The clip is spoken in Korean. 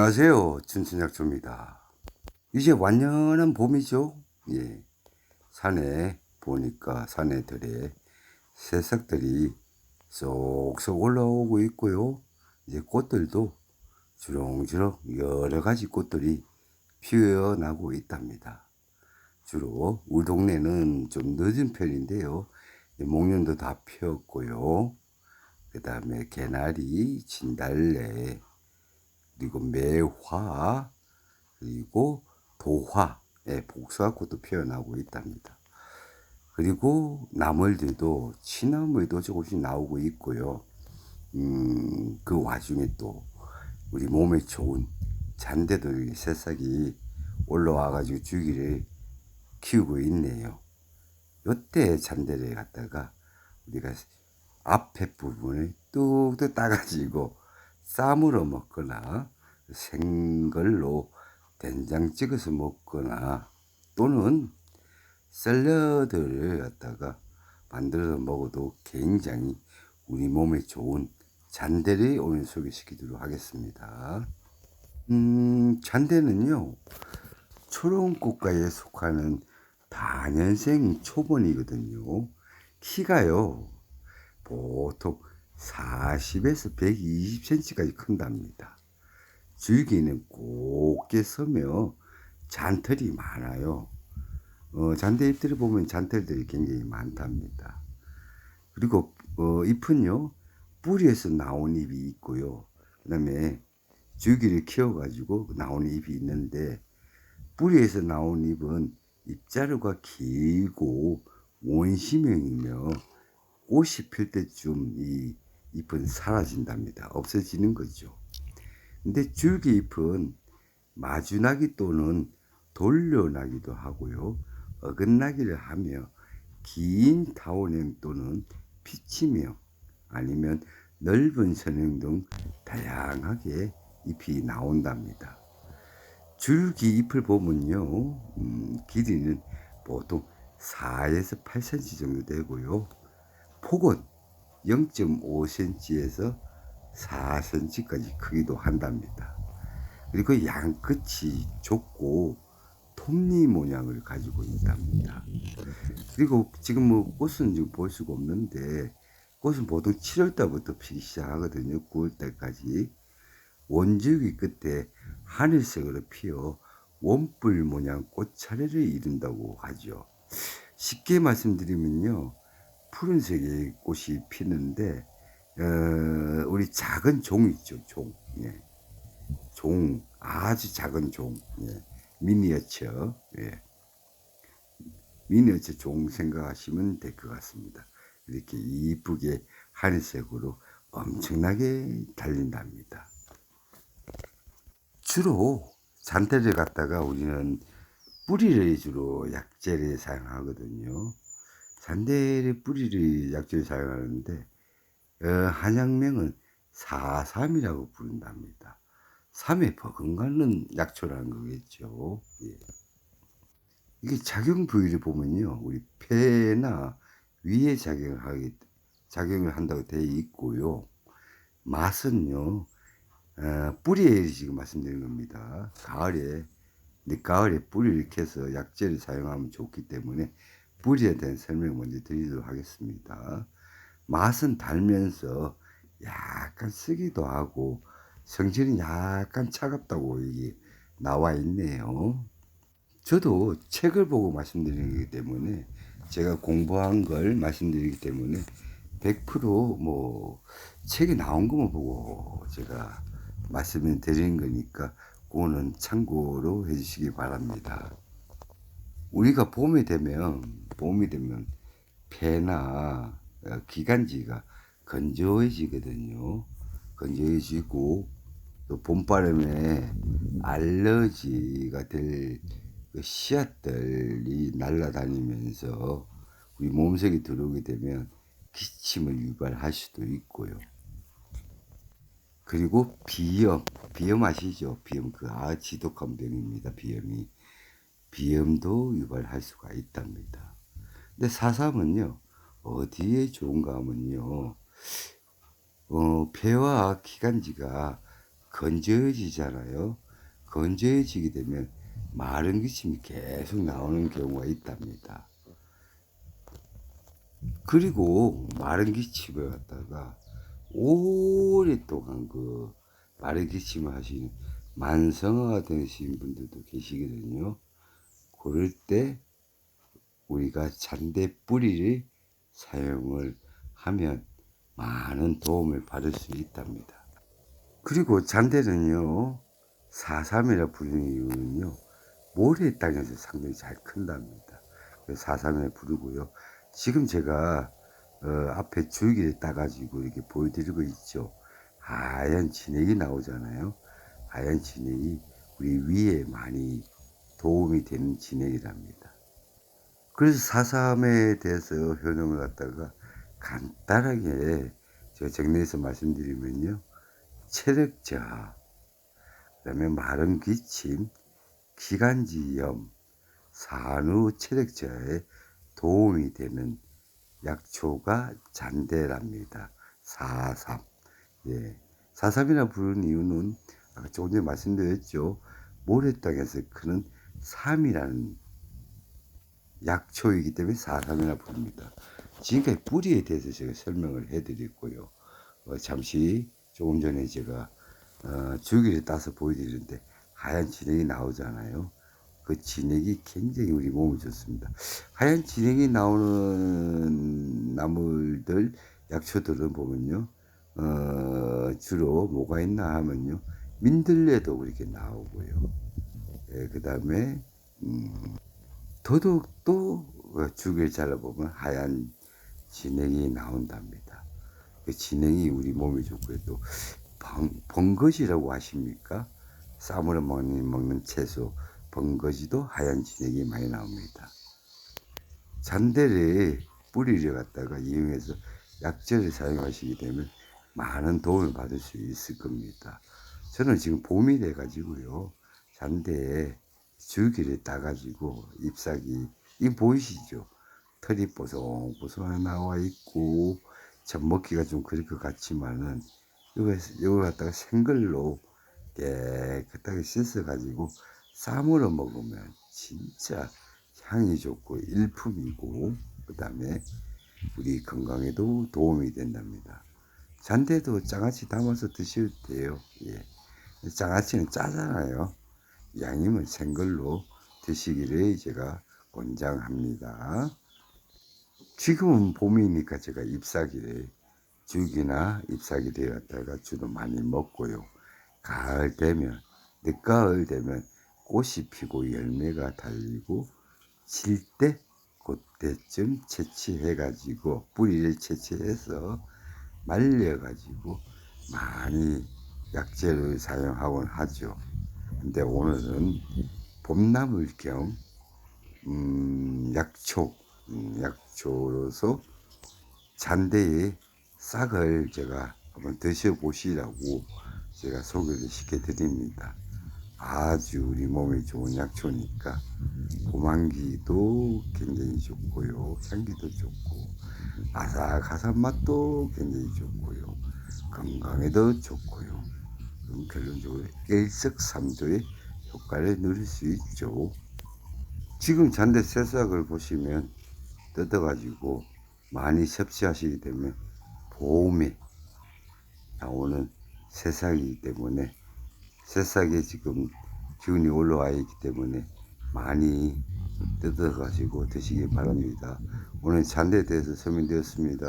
안녕하세요. 춘순약초입니다. 이제 완연한 봄이죠. 예. 산에 보니까 산에들의 새싹들이 쏙쏙 올라오고 있고요. 이제 꽃들도 주렁주렁 여러 가지 꽃들이 피어나고 있답니다. 주로 우리 동네는 좀 늦은 편인데요. 이 목련도 다 피었고요. 그 다음에 개나리, 진달래, 그리고 매화, 그리고 도화, 예, 복숭아꽃도 피어나고 있답니다. 그리고 나물들도 취나물도 조금씩 나오고 있고요. 음, 그 와중에 또 우리 몸에 좋은 잔대들 새싹이 올라와가지고 주기를 키우고 있네요. 요때 잔대를 갖다가 우리가 앞에 부분을 뚝뚝 따가지고 쌈으로 먹거나 생걸로 된장 찍어서 먹거나 또는 샐러드를 갖다가 만들어서 먹어도 굉장히 우리 몸에 좋은 잔대를 오늘 소개시키도록 하겠습니다. 음, 잔대는요, 초롱꽃과에 속하는 다년생 초본이거든요. 키가요, 보통 40에서 120cm까지 큰답니다. 줄기는 곱게 서며 잔털이 많아요. 어, 잔대 잎들을 보면 잔털들이 굉장히 많답니다. 그리고 어, 잎은요 뿌리에서 나온 잎이 있고요. 그다음에 줄기를 키워가지고 나오는 잎이 있는데 뿌리에서 나온 잎은 잎자루가 길고 원시명이며 꽃이 필 때쯤 이 잎은 사라진답니다. 없어지는 거죠. 근데 줄기 잎은 마주나기 또는 돌려나기도 하고요. 어긋나기를 하며 긴 타원형 또는 피치명 아니면 넓은 선형 등 다양하게 잎이 나온답니다. 줄기 잎을 보면요, 음, 길이는 보통 4에서 8cm 정도 되고요. 폭은 0.5cm에서 4cm까지 크기도 한답니다. 그리고 양끝이 좁고 톱니 모양을 가지고 있답니다. 그리고 지금 뭐 꽃은 지금 볼 수가 없는데 꽃은 보통 7월 달부터 피기 시작하거든요. 9월 달까지. 원줄기 끝에 하늘색으로 피어 원뿔 모양 꽃차례를 이룬다고 하죠. 쉽게 말씀드리면요. 푸른색의 꽃이 피는데 어, 우리 작은 종 있죠, 종. 예. 종, 아주 작은 종. 예. 미니어처. 예. 미니어처 종 생각하시면 될 것 같습니다. 이렇게 이쁘게 하늘색으로 엄청나게 달린답니다. 주로 잔태를 갖다가 우리는 뿌리를 주로 약재를 사용하거든요. 잔대의 뿌리를 약재를 사용하는데 어, 한약명은 사삼이라고 부른답니다. 삼에 버금가는 약초라는 거겠죠. 예. 이게 작용 부위를 보면요, 우리 폐나 위에 작용을 하기 작용을 한다고 되어 있고요. 맛은요, 어, 뿌리에 지금 말씀드린 겁니다. 가을에 늦가을에 뿌리를 캐서 약재를 사용하면 좋기 때문에 뿌리에 대한 설명 먼저 드리도록 하겠습니다. 맛은 달면서 약간 쓰기도 하고 성질은 약간 차갑다고 이게 나와 있네요. 저도 책을 보고 말씀드리기 때문에 제가 공부한 걸 말씀드리기 때문에 100%뭐 책에 나온 것만 보고 제가 말씀을 드리는 거니까 그거는 참고로 해주시기 바랍니다. 우리가 봄이 되면 봄이 되면 어, 기관지가 건조해지거든요. 건조해지고 또 봄바람에 알러지가 될 그 씨앗들이 날아다니면서 우리 몸속에 들어오게 되면 기침을 유발할 수도 있고요. 그리고 비염, 비염 아시죠? 비염 그 아 지독한 병입니다. 비염이 비염도 유발할 수가 있답니다. 근데 사삼은요 어디에 좋은가 하면요 어, 폐와 기관지가 건조해지잖아요. 건조해지게 되면 마른 기침이 계속 나오는 경우가 있답니다. 그리고 마른 기침을 갖다가 오랫동안 그 마른 기침을 하시는 만성화가 되신 분들도 계시거든요. 그럴 때 우리가 잔대 뿌리를 사용을 하면 많은 도움을 받을 수 있답니다. 그리고 잔대는요, 4.3이라 부르는 이유는요, 모래 땅에서 상당히 잘 큰답니다. 4.3이라 부르고요. 지금 제가 어, 앞에 줄기를 따가지고 이렇게 보여드리고 있죠. 하얀 진액이 나오잖아요. 하얀 진액이 우리 위에 많이 도움이 되는 진액이랍니다. 그래서 4.3에 대해서 효능을 갖다가 간단하게 제가 정리해서 말씀드리면요. 체력 저하, 그 다음에 마른 기침, 기관지염, 산후 체력 저하에 도움이 되는 약초가 잔대랍니다. 4.3. 예. 4.3이라 부르는 이유는 아까 조금 전에 말씀드렸죠. 모래땅에서 크는 3이라는 약초이기 때문에 4.3이라 부릅니다. 지금까지 뿌리에 대해서 제가 설명을 해드렸고요. 어, 잠시 조금 전에 제가 어, 줄기를 따서 보여드리는데 하얀 진액이 나오잖아요. 그 진액이 굉장히 우리 몸에 좋습니다. 하얀 진액이 나오는 나물들, 약초들은 보면요. 어, 주로 뭐가 있나 하면요. 민들레도 그렇게 나오고요. 예, 그 다음에, 음, 도둑도 그 죽을 잘라보면 하얀 진액이 나온답니다. 그 진액이 우리 몸에 좋고요. 또 번, 번것이라고 아십니까? 쌈으로 먹는, 먹는 채소 번거지도 하얀 진액이 많이 나옵니다. 잔대를 뿌리를 갖다가 이용해서 약재를 사용하시게 되면 많은 도움을 받을 수 있을 겁니다. 저는 지금 봄이 돼 가지고요. 잔대에 줄기를 따가지고 잎사귀 이 보이시죠? 털이 뽀송뽀송 나와 있고 젖먹기가 좀 그럴 것 같지만은 이거 이거 갖다가 생글로 깨끗하게 씻어 가지고 쌈으로 먹으면 진짜 향이 좋고 일품이고 그 다음에 우리 건강에도 도움이 된답니다. 잔대도 장아찌 담아서 드셔도 돼요. 예. 장아찌는 짜잖아요. 양념은 생걸로 드시기를 제가 권장합니다. 지금은 봄이니까 제가 잎사귀를 죽이나 잎사귀를 갖다가 주로 많이 먹고요. 가을 되면 늦가을 되면 꽃이 피고 열매가 달리고 질 때 그때쯤 채취해 가지고 뿌리를 채취해서 말려 가지고 많이 약재를 사용하곤 하죠. 근데 오늘은 봄나물 겸 음, 약초 음, 약초로서 잔대의 싹을 제가 한번 드셔보시라고 제가 소개를 시켜드립니다. 아주 우리 몸에 좋은 약초니까 고만기도 굉장히 좋고요. 향기도 좋고 아삭아삭 맛도 굉장히 좋고요. 건강에도 좋고요. 그럼 결론적으로 일석삼조의 효과를 누릴 수 있죠. 지금 잔대 새싹을 보시면 뜯어가지고 많이 섭취하시게 되면 봄에 나오는 새싹이기 때문에 새싹에 지금 기운이 올라와 있기 때문에 많이 뜯어 가지고 드시기 바랍니다. 오늘 잔대에 대해서 설명드렸습니다.